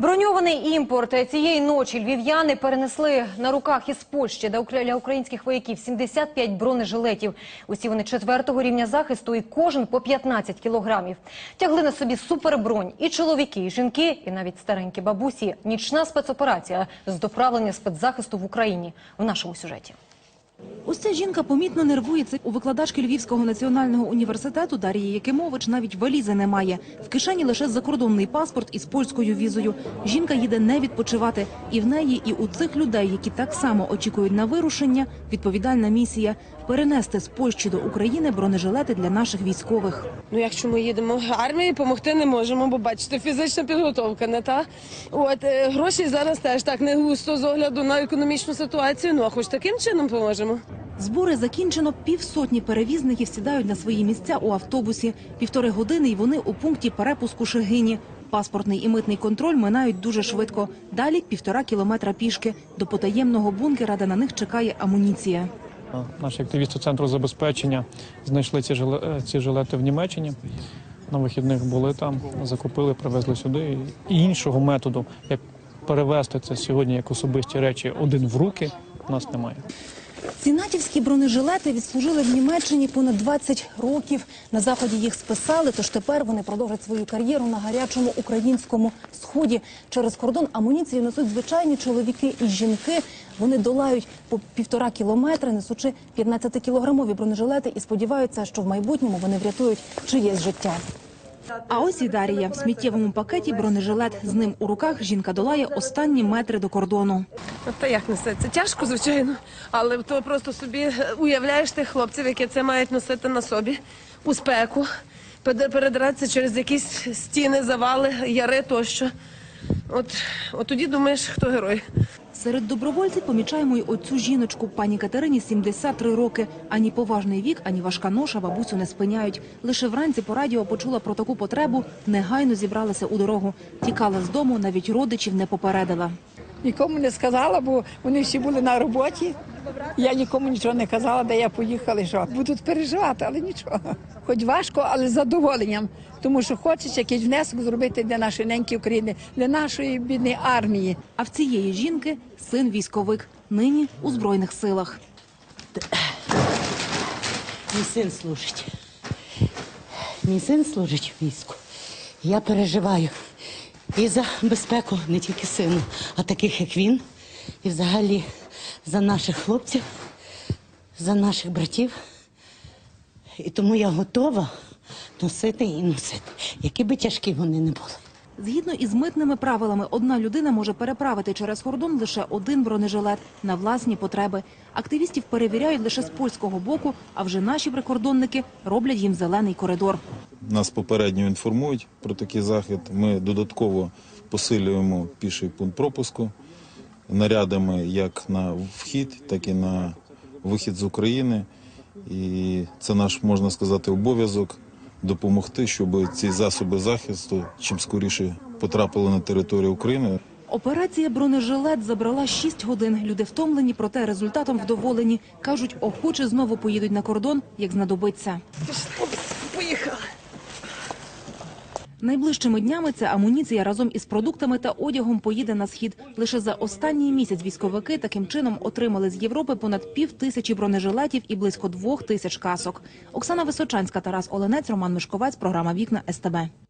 Броньований імпорт цієї ночі львів'яни перенесли на руках із Польщі для українських вояків 75 бронежилетів. Усі вони четвертого рівня захисту і кожен по 15 кілограмів. Тягли на собі супербронь і чоловіки, і жінки, і навіть старенькі бабусі. Нічна спецоперація з доправлення спецзахисту в Україні в нашому сюжеті. Ось ця жінка помітно нервується. У викладачки Львівського національного університету Дар'ї Якимович навіть валізи немає. В кишені лише закордонний паспорт із польською візою. Жінка їде не відпочивати. І в неї, і у цих людей, які так само очікують на вирушення, відповідальна місія – перенести з Польщі до України бронежилети для наших військових. Ну, якщо ми їдемо армії, допомогти не можемо, бо бачите, фізична підготовка не та. От е, гроші зараз теж так не густо з огляду на економічну ситуацію. Ну а хоч таким чином поможемо. Збори закінчено. Півсотні перевізників сідають на свої місця у автобусі. Півтори години і вони у пункті перепуску Шегині. Паспортний і митний контроль минають дуже швидко. Далі півтора кілометра пішки. До потаємного бункера, де на них чекає амуніція. Наші активісти центру забезпечення знайшли ці, жиле- е, ці жилети в Німеччині. На вихідних були там, закупили, привезли сюди. І іншого методу, як перевести це сьогодні як особисті речі один в руки, у нас немає. Ці натівські бронежилети відслужили в Німеччині понад 20 років. На заході їх списали, тож тепер вони продовжать свою кар'єру на гарячому українському сході. Через кордон амуніцію несуть звичайні чоловіки і жінки. Вони долають по півтора кілометри, несучи 15-кілограмові бронежилети і сподіваються, що в майбутньому вони врятують чиєсь життя. А ось і Дар'я. В сміттєвому пакеті бронежилет. З ним у руках жінка долає останні метри до кордону. Та як несеться? Тяжко, звичайно, але то просто собі е, уявляєш тих хлопців, які це мають носити на собі у спеку, пере- передиратися через якісь стіни, завали, яри тощо. От, от тоді думаєш, хто герой. Серед добровольців помічаємо й оцю жіночку. Пані Катерині 73 роки. Ані поважний вік, ані важка ноша бабусю не спиняють. Лише вранці по радіо почула про таку потребу, негайно зібралася у дорогу. Тікала з дому, навіть родичів не попередила. Нікому не сказала, бо вони всі були на роботі. Я нікому нічого не казала, де я поїхала, і що будуть переживати, але нічого. Хоч важко, але з задоволенням, тому що хочеться якийсь внесок зробити для нашої неньки України, для нашої бідної армії. А в цієї жінки син військовик. Нині у збройних силах. Мій син служить. Мій син служить в війську. Я переживаю і за безпеку не тільки сину, а таких, як він, і взагалі за наших хлопців, за наших братів. І тому я готова носити і носити, які би тяжкі вони не були. Згідно із митними правилами, одна людина може переправити через кордон лише один бронежилет на власні потреби. Активістів перевіряють лише з польського боку, а вже наші прикордонники роблять їм зелений коридор. Нас попередньо інформують про такий захід. Ми додатково посилюємо піший пункт пропуску нарядами як на вхід, так і на вихід з України. І це наш, можна сказати, обов'язок допомогти, щоб ці засоби захисту чим скоріше потрапили на територію України. Операція бронежилет забрала 6 годин. Люди втомлені, проте результатом вдоволені. Кажуть, охоче знову поїдуть на кордон, як знадобиться. Поїхали. Найближчими днями ця амуніція разом із продуктами та одягом поїде на схід. Лише за останній місяць військовики таким чином отримали з Європи понад пів тисячі бронежилетів і близько двох тисяч касок. Оксана Височанська, Тарас Оленець, Роман Мишковець, програма Вікна СТБ.